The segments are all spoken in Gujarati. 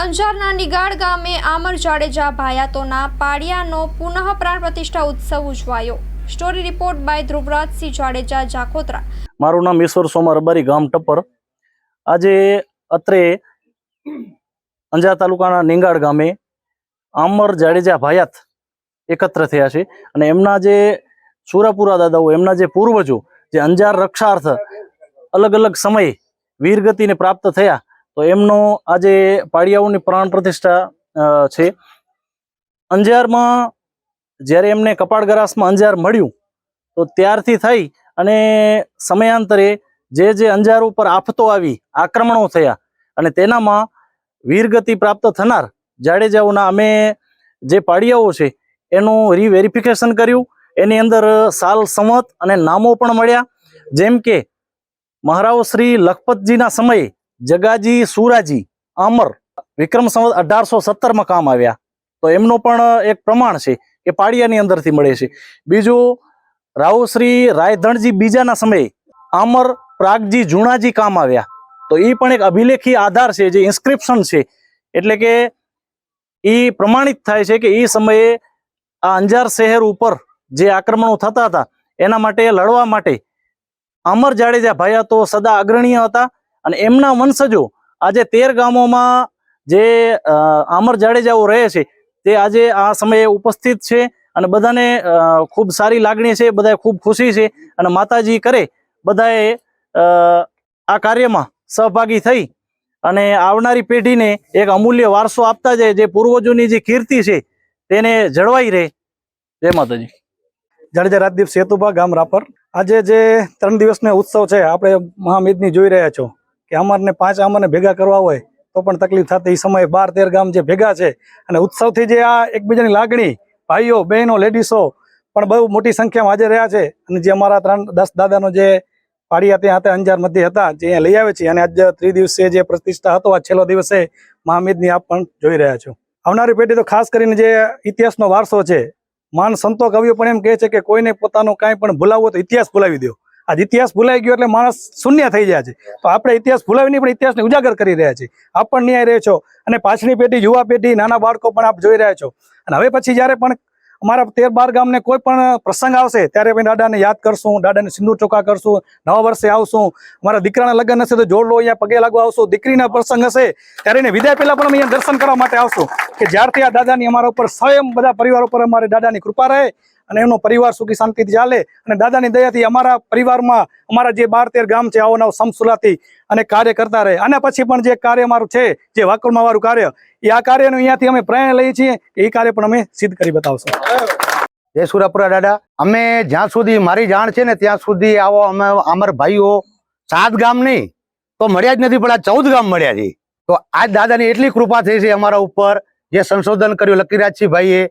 અંજારના નિગાડ ગામે આમર જાડેજા ભાયાતોના પાડિયાનો પુનઃ પ્રાણ પ્રતિષ્ઠા ઉત્સવ ઉજવાયો. Story report by Dhruvrajsinh Jadeja, Jakhotra. મારું નામ ઈશ્વર સોમા રબારી ગામ ટપ્પર. આજે અત્રે અંજાર તાલુકાના નિંગાડ ગામે આમર જાડેજા ભાયાત એકત્ર થયા છે અને એમના જે સુરાપુરા દાદાઓ, એમના જે પૂર્વજો, જે અંજાર રક્ષાર્થ, અલગ અલગ સમયે વીરગતિને પ્રાપ્ત થયા તો એમનો આજે પાડિયાઓની પ્રાણ પ્રતિષ્ઠા છે. અંજારમાં જ્યારે એમને કપાળગરાસમાં અંજાર મળ્યું, તો ત્યારથી થઈ અને સમયાંતરે જે જે અંજાર ઉપર આફતો આવી, આક્રમણો થયા અને તેનામાં વીરગતિ પ્રાપ્ત થનાર જાડેજાઓના અમે જે પાડિયાઓ છે, એનું રીવેરિફિકેશન કર્યું. એની અંદર સાલ સંવત અને નામો પણ મળ્યા. જેમ કે મહારાવ શ્રી લખપતજીના સમયે જગાજી, સુરાજી અમર વિક્રમ સંવત અઢારસો સત્તરમાં કામ આવ્યા. તો એમનો પણ એક પ્રમાણ છે કે પાડિયાની અંદરથી મળે છે. બીજું રાવશ્રી રાયધણજી બીજાના સમયે આમર, પ્રાગજી, જુણાજી કામ આવ્યા. તો એ પણ એક અભિલેખી આધાર છે, જે ઇન્સ્ક્રિપ્શન છે. એટલે કે એ પ્રમાણિત થાય છે કે એ સમયે આ અંજાર શહેર ઉપર જે આક્રમણો થતા હતા, એના માટે લડવા માટે અમર જાડેજા ભાયા તો સદા અગ્રણીય હતા. અને એમના વંશજો આજે તેર ગામોમાં જે આમર જાડેજાઓ રહે છે, તે આજે આ સમયે ઉપસ્થિત છે અને બધાને ખૂબ સારી લાગણી છે, બધાએ ખૂબ ખુશી છે અને માતાજી કરે, બધાએ આ કાર્યમાં સહભાગી થઈ અને આવનારી પેઢીને એક અમૂલ્ય વારસો આપતા જાય, જે પૂર્વજોની જે કીર્તિ છે તેને જળવાઈ રહે. જય માતાજી. જાડેજા રાજદીપ સેતુભા ગામ રાપર. આજે જે ત્રણ દિવસનો ઉત્સવ છે, આપણે મહામેદની જોઈ રહ્યા છો. કે અમારને પાંચ અમરને ભેગા કરવા હોય, તો પણ તકલીફ થતી. એ સમયે બાર તેર ગામ જે ભેગા છે, અને ઉત્સવથી જે આ એકબીજાની લાગણી, ભાઈઓ, બહેનો, લેડીસો પણ બહુ મોટી સંખ્યામાં હાજર રહ્યા છે. અને જે અમારા ત્રણ, દસ દાદાનો જે પાડિયા ત્યાં હતા અંજાર મધ્ય હતા, જે અહીંયા લઈ આવે છે, અને આજ ત્રિદિવસીય જે પ્રતિષ્ઠા હતો આ છેલ્લો દિવસે મહામેદની આપ પણ જોઈ રહ્યા છો. આવનારી પેઢી તો ખાસ કરીને જે ઇતિહાસનો વારસો છે, માન સંતો કવિઓ પણ એમ કહે છે કે કોઈને પોતાનું કાંઈ પણ ભૂલાવવું તો ઇતિહાસ ભૂલાવી દો આજ ઇતિહાસ ભૂલાઈ ગયો એટલે માણસ શૂન્ય થઈ જાય છે. તો આપણે ઇતિહાસ ભૂલાવી નહીં પણ ઇતિહાસને ઉજાગર કરી રહ્યા છીએ. આપ પણ ન્યાય રહે છો અને પાછળની પેઢી, યુવા પેઢી, નાના બાળકો પણ આપ જોઈ રહ્યા છો. અને હવે પછી જ્યારે પણ અમારા તેર બાર ગામને કોઈ પણ પ્રસંગ આવશે, ત્યારે પણ દાદાને યાદ કરશું, દાદાને સિંદૂર ચોખા કરશું, નવા વર્ષે આવશું. અમારા દીકરાના લગ્ન હશે તો જોડલો અહીંયા પગે લાગવા આવશું. દીકરીના પ્રસંગ હશે, ત્યારે એને વિદાય પહેલા પણ અમે અહીંયા દર્શન કરવા માટે આવશું. કે જ્યારથી આ દાદાની અમારા ઉપર સ્વયં બધા પરિવાર ઉપર અમારે દાદાની કૃપા રહે અને એમનો પરિવાર સુખી શાંતિથી ચાલે અને દાદાની દયાથી અમારા પરિવારમાં અમારા જે બાર તેર ગામ છે, આવો નવ સમસુલાથી અને કાર્ય કરતા રહે. અને પછી પણ જે કાર્ય અમારું છે, જે વાકરમાં વાળું કાર્ય, એ આ કાર્યનું અહીંયાથી અમે પ્રેરણા લઈએ છીએ એ કાર્ય પણ અમે સિદ્ધ કરી બતાવશું. જય સુરાપુરા દાદા. અમે જ્યાં સુધી મારી જાણ છે ને, ત્યાં સુધી આવો અમે અમાર ભાઈઓ સાત ગામ નહીં, તો મળ્યા જ નથી, પણ આ ચૌદ ગામ મળ્યા છે. તો આજ દાદાની એટલી કૃપા થઈ છે અમારા ઉપર, જે સંશોધન કર્યું લકીરાજસિંહ ભાઈએ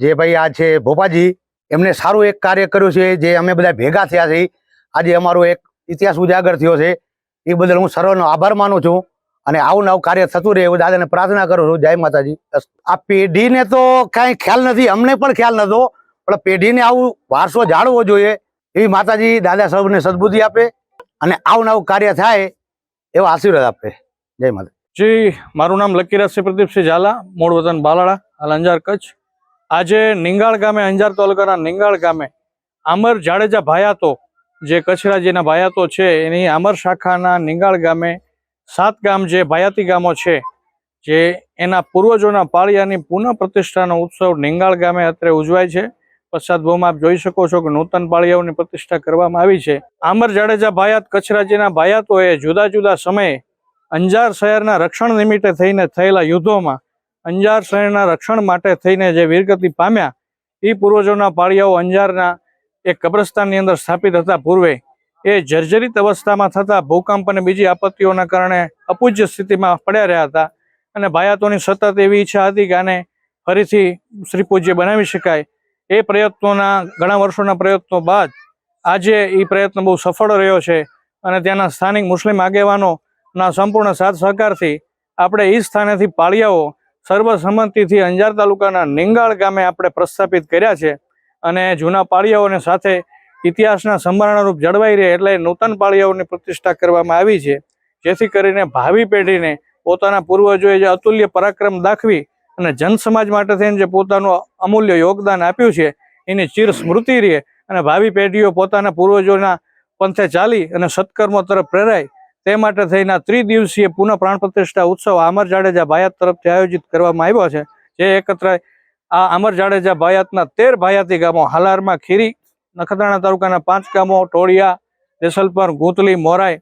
જે ભાઈ આ છે ભોપાજી એમને સારું એક કાર્ય કર્યું છે જે અમે બધા ભેગા થયા છે આજે અમારો એક ઇતિહાસ ઉજાગર થયો છે. એ બદલ હું સર્વનો આભાર માનું છું. અને આવું નવું કાર્ય થતું રહે એવું દાદાને પ્રાર્થના કરું છું. જય માતાજી. આ પેઢીને તો કાંઈ ખ્યાલ નથી. અમને પણ ખ્યાલ નતો. પણ પેઢીને આવું વારસો જાળવો જોઈએ. એવી માતાજી દાદા સૌને સદબુદ્ધિ આપે અને આવું નવું કાર્ય થાય એવો આશીર્વાદ આપે. જય માતા જી, મારું નામ લકીરાજસિંહ પ્રદીપસિંહ ઝાલા, મૂળ વતન બાલાડા અલંજાર કચ્છ. આજે નિંગાળ ગામે, અંજાર તાલુકાના નિંગાળ ગામે આમર જાડેજા ભાયાતો, જે કચ્છ રાજ્યના ભાયાતો છે, એની આમર શાખાના નિંગાળ ગામે સાત ગામ જે ભાયાતી ગામો છે, જે એના પૂર્વજોના પાળિયાની પુનઃ પ્રતિષ્ઠાનો ઉત્સવ નિંગાળ ગામે અત્રે ઉજવાય છે. પશ્ચાદભૂમાં આપ જોઈ શકો છો કે નૂતન પાળિયાઓની પ્રતિષ્ઠા કરવામાં આવી છે. આમર જાડેજા ભાયાત કચ્છ રાજ્યના ભાયાતોએ જુદા જુદા સમયે અંજાર શહેરના રક્ષણ નિમિત્તે થઈને થયેલા યુદ્ધોમાં અંજાર શહેરના રક્ષણ માટે થઈને જે વીરગતિ પામ્યા, એ પૂર્વજોના પાળિયાઓ અંજારના એક કબ્રસ્તાનની અંદર સ્થાપિત હતા. પૂર્વે એ જર્જરિત અવસ્થામાં થતા ભૂકંપ અને બીજી આપત્તિઓના કારણે અપૂજ્ય સ્થિતિમાં પડ્યા રહ્યા હતા અને ભાયાતોની સતત એવી ઈચ્છા હતી કે આને ફરીથી શ્રી પૂજ્ય બનાવી શકાય. એ પ્રયત્નોના ઘણા વર્ષોના પ્રયત્નો બાદ આજે એ પ્રયત્ન બહુ સફળ રહ્યો છે અને ત્યાંના સ્થાનિક મુસ્લિમ આગેવાનોના સંપૂર્ણ સાથ સહકારથી આપણે એ સ્થાનેથી પાળિયાઓ સર્વસંમતિથી અંજાર તાલુકાના નિંગાળ ગામે આપણે પ્રસ્થાપિત કર્યા છે અને જૂના પાળિયાઓને સાથે ઇતિહાસના સંભારણારૂપ જળવાઈ રહે એટલે નૂતન પાળિયાઓની પ્રતિષ્ઠા કરવામાં આવી છે. જેથી કરીને ભાવિ પેઢીને પોતાના પૂર્વજોએ જે અતુલ્ય પરાક્રમ દાખવી અને જન સમાજ માટે થઈને જે પોતાનું અમૂલ્ય યોગદાન આપ્યું છે, એની ચીર સ્મૃતિ રહે અને ભાવિ પેઢીઓ પોતાના પૂર્વજોના પંથે ચાલી અને સત્કર્મો તરફ પ્રેરાય તે માટે થઈને ત્રિદિવસીય પુનઃ પ્રાણ પ્રતિષ્ઠા ઉત્સવ આમર જાડેજા ભાયાત તરફથી આયોજિત કરવામાં આવ્યો છે. જે એકત્ર આ અમર જાડેજા ભાયાતના તેર ભાયાતી ગામો હાલારમાં ખીરી, નખત્રાણા તાલુકાના પાંચ ગામો, ટોળિયા, દેસલપર, ગૂંતલી, મોરાઈ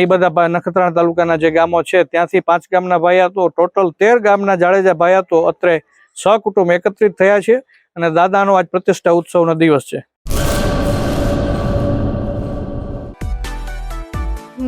એ બધા નખત્રાણા તાલુકાના જે ગામો છે, ત્યાંથી પાંચ ગામના ભાયાતો, ટોટલ તેર ગામના જાડેજા ભાયાતો અત્રે સહકુટુંબ એકત્રિત થયા છે અને દાદાનો આજ પ્રતિષ્ઠા ઉત્સવનો દિવસ છે.